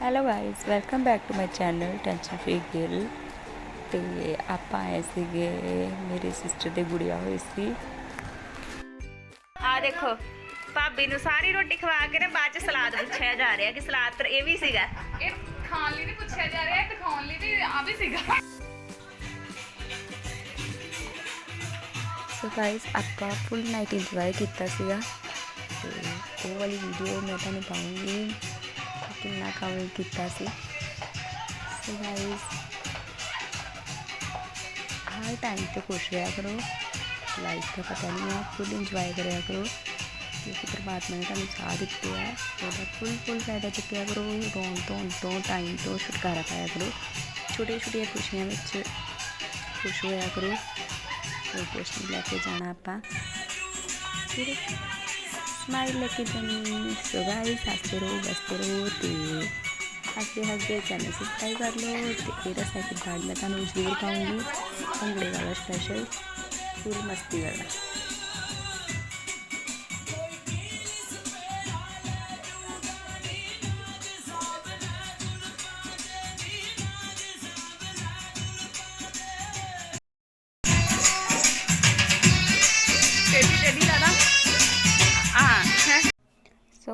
Hello guys welcome back to my channel tension free Gill ਤੇ ਆਪਾਂ ਆਏ ਸੀਗੇ ਮੇਰੀ ਸਿਸਟਰ ਦੇ ਗੁੜੀਆ ਹੋਈ ਸੀ। ਆ ਦੇਖੋ ਭਾਬੀ ਨੂੰ ਸਾਰੀ ਰੋਟੀ ਖਵਾ ਕੇ ਨਾ ਬਾਅਦ ਚ ਸਲਾਦ ਪੁੱਛਿਆ ਜਾ ਰਿਹਾ ਕਿ ਸਲਾਦ ਪਰ ਇਹ ਵੀ ਸੀਗਾ। ਇਹ ਖਾਣ ਲਈ ਨਹੀਂ ਪੁੱਛਿਆ ਜਾ ਰਿਹਾ ਇਹ ਦਿਖਾਉਣ ਲਈ ਵੀ ਆ ਵੀ ਸੀਗਾ। ਸੋ ਗਾਇਸ ਆਪਾਂ ਫੁੱਲ ਨਾਈਟ ਇੰਜੋਏ ਕੀਤਾ ਸੀਗਾ। ਤੇ ਉਹ ਵਾਲੀ ਵੀਡੀਓ ਮੈਂ ਤੁਹਾਨੂੰ ਪਾਉਂਗੀ। ਕਿੰਨਾ ਕੰਮ ਕੀਤਾ ਸੀ। ਸੋ ਗਾਇਸ ਹਰ ਟਾਈਮ ਤੇ ਖੁਸ਼ ਰਿਹਾ ਕਰੋ। ਲਾਈਫ ਦਾ ਪਤਾ ਨਹੀਂ ਹੈ ਫੁੱਲ ਇੰਜੋਏ ਕਰਿਆ ਕਰੋ। ਕਿਉਂਕਿ ਪਰਮਾਤਮਾ ਨੇ ਤੁਹਾਨੂੰ ਸਾਥ ਦਿੱਤੇ ਆ ਉਹਦਾ ਫੁੱਲ ਫੁੱਲ ਫਾਇਦਾ ਚੁੱਕਿਆ ਕਰੋ। ਰੋਣ ਤੋਂ ਤੋਂ ਟਾਈਮ ਤੋਂ ਛੁਟਕਾਰਾ ਪਾਇਆ ਕਰੋ। ਛੋਟੀਆਂ ਛੋਟੀਆਂ ਖੁਸ਼ੀਆਂ ਵਿੱਚ ਖੁਸ਼ ਹੋਇਆ ਕਰੋ। ਕੋਈ ਕੁਛ ਨਹੀਂ, ਲੈ ਕੇ ਜਾਣਾ ਆਪਾਂ। ਫਿਰ ਸਮਾਈਲ ਲੈ ਕੇ ਜਾਣੀ ਸੋ ਗਾਇਸ ਹੱਸਦੇ ਰਹੋ ਬਸਦੇ ਰਹੋ ਤੇ ਹੱਸਦੇ ਹੱਸਦੇ ਚੈਨਲ ਸਬਸਕ੍ਰਾਈਬ ਕਰ ਲਓ ਤੇ ਇਹਦਾ ਸੈਕਿੰਡ ਪਾਰਟ ਮੈਂ ਤੁਹਾਨੂੰ ਜ਼ਰੂਰ ਪਾਉਂਗੀ ਭੰਗੜੇ ਵਾਲਾ ਸਪੈਸ਼ਲ ਪੂਰੀ ਮਸਤੀ ਵਾਲਾ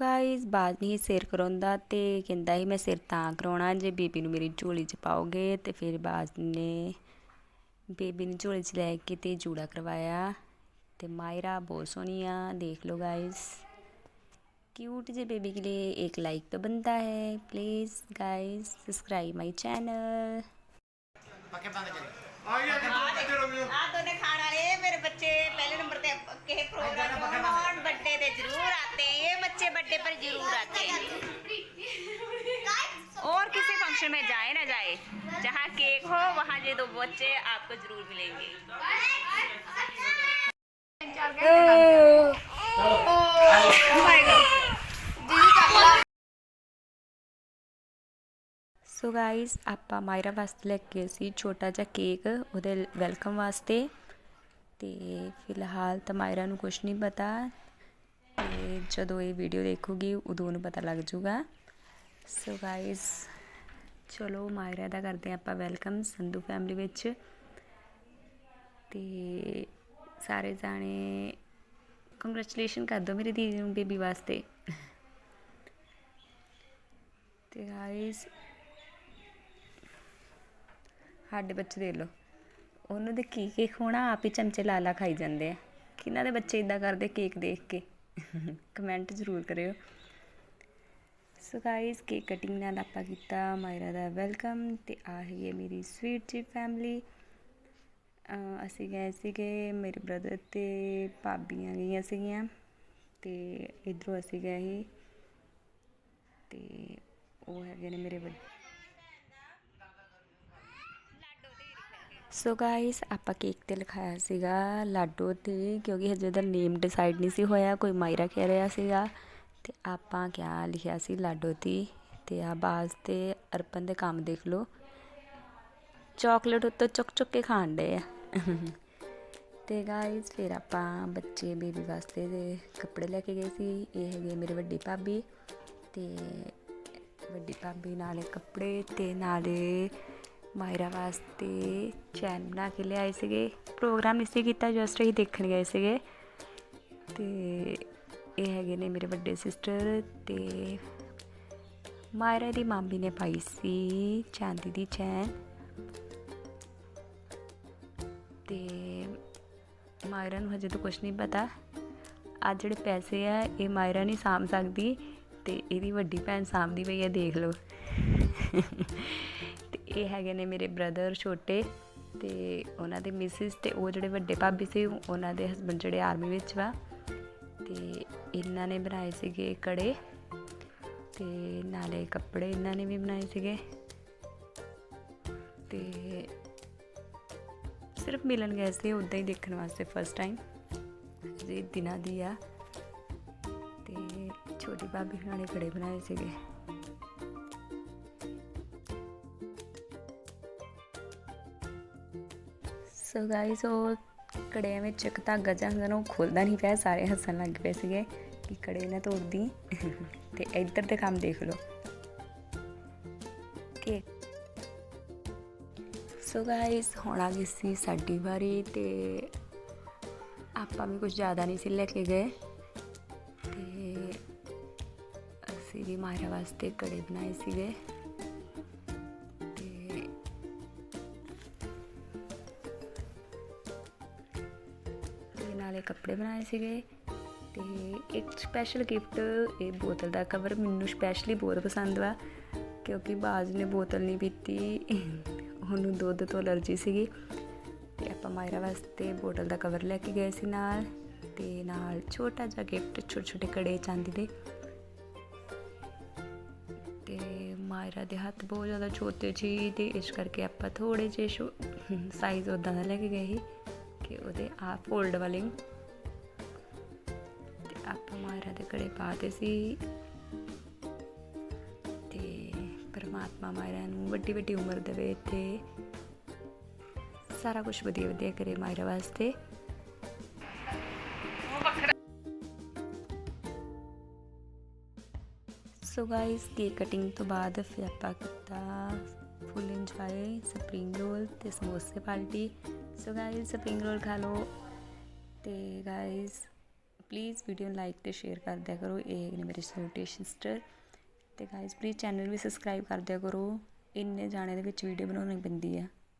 ਗਾਇਸ ਬਾਜ ਨਹੀਂ ਸਿਰ ਕਰਾਉਂਦਾ ਤੇ ਕਹਿੰਦਾ ਸੀ, ਮੈਂ ਸਿਰ ਤਾਂ ਕਰਾਉਣਾ ਜੇ ਬੇਬੀ ਨੂੰ ਮੇਰੀ ਝੋਲੀ 'ਚ ਪਾਓਗੇ ਤੇ ਫਿਰ ਬਾਜ ਨੇ ਬੇਬੀ ਨੂੰ ਝੋਲੀ 'ਚ ਲੈ ਕੇ ਤੇ ਜੂੜਾ ਕਰਵਾਇਆ। सकते मायरा बोसोनिया देख लो गाइस क्यूट जे बेबी के लिए एक लाइक तो बनता है। Please guys subscribe my channel और किसी फ़ंक्शन में जाए ना जाए जहाँ केक हो वहाँ ये दो बच्चे आपको ज़रूर मिलेंगे। ਸੋ ਗਾਇਸ ਆਪਾਂ ਮਾਇਰਾ ਵਾਸਤੇ ਲੈ ਕੇ ਸੀ ਛੋਟਾ ਜਿਹਾ ਕੇਕ, ਉਹਦੇ ਵੈਲਕਮ ਵਾਸਤੇ। ਤੇ ਫਿਲਹਾਲ ਤਾਂ ਮਾਇਰਾ ਨੂੰ ਕੁਝ ਨਹੀਂ ਪਤਾ। ਤੇ ਜਦੋਂ ਇਹ ਵੀਡੀਓ ਦੇਖੂਗੀ, ਉਦੋਂ ਉਹਨੂੰ ਪਤਾ ਲੱਗ ਜਾਊਗਾ। ਸੋ ਗਾਇਸ ਚਲੋ ਮਾਇਰਾ ਦਾ ਕਰਦੇ ਹਾਂ ਆਪਾਂ ਵੈਲਕਮ ਸੰਧੂ ਫੈਮਿਲੀ ਵਿੱਚ। ਤੇ ਸਾਰੇ ਜਾਣੇ ਕੰਗ੍ਰੈਚੁਲੇਸ਼ਨ ਕਰ ਦਿਓ ਮੇਰੀ ਦੀਦੀ ਨੂੰ ਬੇਬੀ ਵਾਸਤੇ। ਤੇ ਗਾਇਸ ਸਾਡੇ ਬੱਚੇ ਦੇ ਲੋ ਉਹਨੂੰ ਦੇ ਕੀ ਕੀ ਖੋਣਾ ਆਪ ਹੀ ਚਮਚੇ ਲਾਲਾ ਖਾਈ ਜਾਂਦੇ ਆ। ਕਿਹਨਾਂ ਦੇ ਬੱਚੇ ਇਦਾਂ ਕਰਦੇ ਕੇਕ ਦੇਖ ਕੇ? ਕਮੈਂਟ ਜ਼ਰੂਰ ਕਰਿਓ। ਸੋ ਗਾਇਸ ਕੇਕ ਕਟਿੰਗ ਨਾਲ ਆਪਾਂ ਕੀਤਾ, ਮਾਇਰਾ ਦਾ ਵੈਲਕਮ ਤੇ ਆ ਹੈ ਮੇਰੀ ਸਵੀਟ ਜੀ ਫੈਮਿਲੀ ਅਸੀਂ ਗਏ ਸੀਗੇ, ਮੇਰੇ ਬ੍ਰਦਰ ਅਤੇ ਭਾਬੀਆਂ ਗਈਆਂ ਸੀਗੀਆਂ ਅਤੇ ਇੱਧਰੋਂ ਅਸੀਂ ਗਏ ਸੀ ਅਤੇ ਉਹ ਹੈਗੇ ਨੇ ਮੇਰੇ ਵੱਡੇ। ਸੋ ਗਾਇਸ ਆਪਾਂ ਕੇਕ ਤੇ ਲਿਖਾਇਆ ਸੀਗਾ ਲਾਡੋ ਤੇ, ਕਿਉਂਕਿ ਹਜੇ ਉਹਦਾ ਨੇਮ ਡਿਸਾਈਡ ਨਹੀਂ ਸੀ ਹੋਇਆ, ਕੋਈ ਮਾਇਰਾ ਕਹਿ ਰਿਹਾ ਸੀਗਾ। ਤੇ ਆਪਾਂ ਕਿਆ ਲਿਖਿਆ ਸੀ, ਲਾਡੋ ਦੀ ਤੇ ਆ ਬਾਜ਼ ਤੇ ਅਰਪਨ ਦੇ ਕੰਮ ਦੇਖ ਲਓ। ਚਾਕਲੇਟ ਉੱਤੋਂ ਚੁੱਕ ਚੁੱਕ ਕੇ ਖਾਣ ਡੇ ਆ। ਤੇ ਗਾਇਸ ਫਿਰ ਆਪਾਂ ਬੱਚੇ ਬੇਬੀ ਵਾਸਤੇ ਦੇ ਕੱਪੜੇ ਲੈ ਕੇ ਗਏ ਸੀ। ਇਹ ਹੈਗੇ ਮੇਰੇ ਵੱਡੀ ਭਾਬੀ ਤੇ ਵੱਡੀ ਭਾਬੀ ਨਾਲੇ ਕੱਪੜੇ ਤੇ ਨਾਲੇ ਮਾਇਰਾ ਵਾਸਤੇ ਚੈਨ ਬਣਾ ਕੇ ਲਿਆਏ ਸੀਗੇ। ਪ੍ਰੋਗਰਾਮ ਇਸੇ ਕੀਤਾ ਜਸਟ ਹੀ ਦੇਖਣ ਗਏ ਸੀਗੇ। ਤੇ ਇਹ ਹੈਗੇ ਨੇ ਮੇਰੇ ਵੱਡੇ ਸਿਸਟਰ ਤੇ ਮਾਇਰਾ ਦੀ ਮਾਮੀ ਨੇ ਪਾਈ ਸੀ ਚਾਂਦੀ ਦੀ ਚੈਨ। ਤੇ ਮਾਇਰਾ ਨੂੰ ਹਜੇ ਤਾਂ ਕੁਝ ਨਹੀਂ ਪਤਾ। ਆ ਜਿਹੜੇ ਪੈਸੇ ਆ, ਇਹ ਮਾਇਰਾ ਨਹੀਂ ਸਾਂਭ ਸਕਦੀ ਤੇ ਇਹਦੀ ਵੱਡੀ ਭੈਣ ਸਾਂਭਦੀ ਪਈ ਹੈ ਦੇਖ ਲਓ। ਤੇ ਇਹ ਹੈਗੇ ਨੇ ਮੇਰੇ ਬ੍ਰਦਰ ਛੋਟੇ ਤੇ ਉਹਨਾਂ ਦੇ ਮਿਸਿਸ ਤੇ ਉਹ ਜਿਹੜੇ ਵੱਡੇ ਭਾਬੀ ਸੀ, ਉਹਨਾਂ ਦੇ ਹਸਬੰਡ ਜਿਹੜੇ ਆਰਮੀ ਵਿੱਚ ਵਾ। ਤੇ ਇਹਨਾਂ ਨੇ ਬਣਾਏ ਸੀਗੇ ਕੜੇ ਤੇ ਨਾਲੇ ਕੱਪੜੇ ਇਹਨਾਂ ਨੇ ਵੀ ਬਣਾਏ ਸੀਗੇ। ਤੇ ਸਿਰਫ ਮਿਲਣ ਗਏ ਸੀ ਉਦਾਂ ਹੀ ਦੇਖਣ ਵਾਸਤੇ ਫਸਟ ਟਾਈਮ ਜੀ ਦਿਨਾਂ ਦੀ ਆ। ਤੇ ਛੋਟੀ ਭਾਬੀ ਹੁਣਾਂ ਨੇ ਕੜੇ ਬਣਾਏ ਸੀਗੇ। ਸੋ ਗਾਇਸ ਉਹ ਕੜਿਆਂ ਵਿੱਚ ਇੱਕ ਧਾਗਾ ਜਾਂਦਾ ਨੂੰ ਖੋਲਦਾ ਨਹੀਂ ਪਿਆ, ਸਾਰੇ ਹੱਸਣ ਲੱਗ ਪਏ ਸੀਗੇ ਕਿ ਕੜੇ ਨਾ ਤੋੜਦੀ। ਤੇ ਇੱਧਰ ਦੇ ਕੰਮ ਦੇਖ ਲਓ। ਕਿ ਸੋ ਗਾਇਸ ਹੁਣ ਆ ਗਈ ਸੀ ਸਾਡੀ ਵਾਰੀ ਤੇ ਆਪਾਂ ਵੀ ਕੁਝ ਜ਼ਿਆਦਾ ਨਹੀਂ ਸੀ ਲੈ ਕੇ ਗਏ। ਤੇ ਅਸੀਂ ਵੀ ਮਾਇਰਾ ਵਾਸਤੇ ਕੜੇ ਬਣਾਏ ਸੀਗੇ। ਤੇ ਤੇ ਨਾਲੇ ਕੱਪੜੇ ਬਣਾਏ ਸੀਗੇ। ਤੇ ਇੱਕ ਸਪੈਸ਼ਲ ਗਿਫਟ ਇਹ ਬੋਤਲ ਦਾ ਕਵਰ ਮੈਨੂੰ ਸਪੈਸ਼ਲੀ ਬਹੁਤ ਪਸੰਦ ਵਾ, ਕਿਉਂਕਿ ਬਾਜ ਨੇ ਬੋਤਲ ਨਹੀਂ ਪੀਤੀ। ਉਹਨੂੰ ਦੁੱਧ ਤੋਂ ਅਲਰਜੀ ਸੀਗੀ ਤੇ ਆਪਾਂ ਮਾਇਰਾ ਵਾਸਤੇ ਬੋਟਲ ਦਾ ਕਵਰ ਲੈ ਕੇ ਗਏ ਸੀ ਨਾਲ ਤੇ ਨਾਲ ਛੋਟਾ ਜਿਹਾ ਗਿਫਟ, ਛੋਟੇ ਛੋਟੇ ਕੜੇ ਚਾਂਦੀ ਦੇ। ਤੇ ਮਾਇਰਾ ਦੇ ਹੱਥ ਬਹੁਤ ਜ਼ਿਆਦਾ ਛੋਟੇ ਸੀ ਤੇ ਇਸ ਕਰਕੇ ਆਪਾਂ ਥੋੜੇ ਜਿਹੇ ਸਾਈਜ਼ ਉਦਾਂ ਦਾ ਲੈ ਕੇ ਗਏ ਸੀ ਕਿ ਉਹਦੇ ਆ ਫੋਲਡ ਵਾਲੇ। ਤੇ ਆਪਾਂ ਮਾਇਰਾ ਦੇ ਕੜੇ ਪਾਤੇ ਸੀ। ਪਰਮਾਤਮਾ ਮਾਇਰਾ ਨੂੰ ਵੱਡੀ ਵੱਡੀ ਉਮਰ ਦੇਵੇ ਤੇ ਸਾਰਾ ਕੁਝ ਵਧੀਆ ਵਧੀਆ ਕਰੇ ਮਾਇਰਾ ਵਾਸਤੇ। ਸੋ ਗਾਇਸ ਕੇਕ ਕਟਿੰਗ ਤੋਂ ਬਾਅਦ ਫਿਰ ਆਪਾਂ ਕੀਤਾ ਫੁੱਲ ਇੰਜੋਏ ਸਪਰਿੰਗ ਰੋਲ ਤੇ ਸਮੋਸੇ party. So guys spring roll ਖਾ ਲਓ। ਤੇ ਗਾਇਸ ਪਲੀਜ਼ ਵੀਡੀਓ ਨੂੰ ਲਾਈਕ ਤੇ ਸ਼ੇਅਰ ਕਰ ਦਿਆ ਕਰੋ। ਇਹ ਨੇ ਮੇਰੇ ਛੋਟੇ ਸਿਸਟਰ ਅਤੇ ਗਾਇਸ ਪਲੀਜ਼ ਚੈਨਲ ਵੀ ਸਬਸਕ੍ਰਾਈਬ ਕਰ ਦਿਆ ਕਰੋ। ਇੰਨੇ ਜਾਣਿਆਂ ਦੇ ਵਿੱਚ ਵੀਡੀਓ ਬਣਾਉਣੀ ਪੈਂਦੀ ਆ।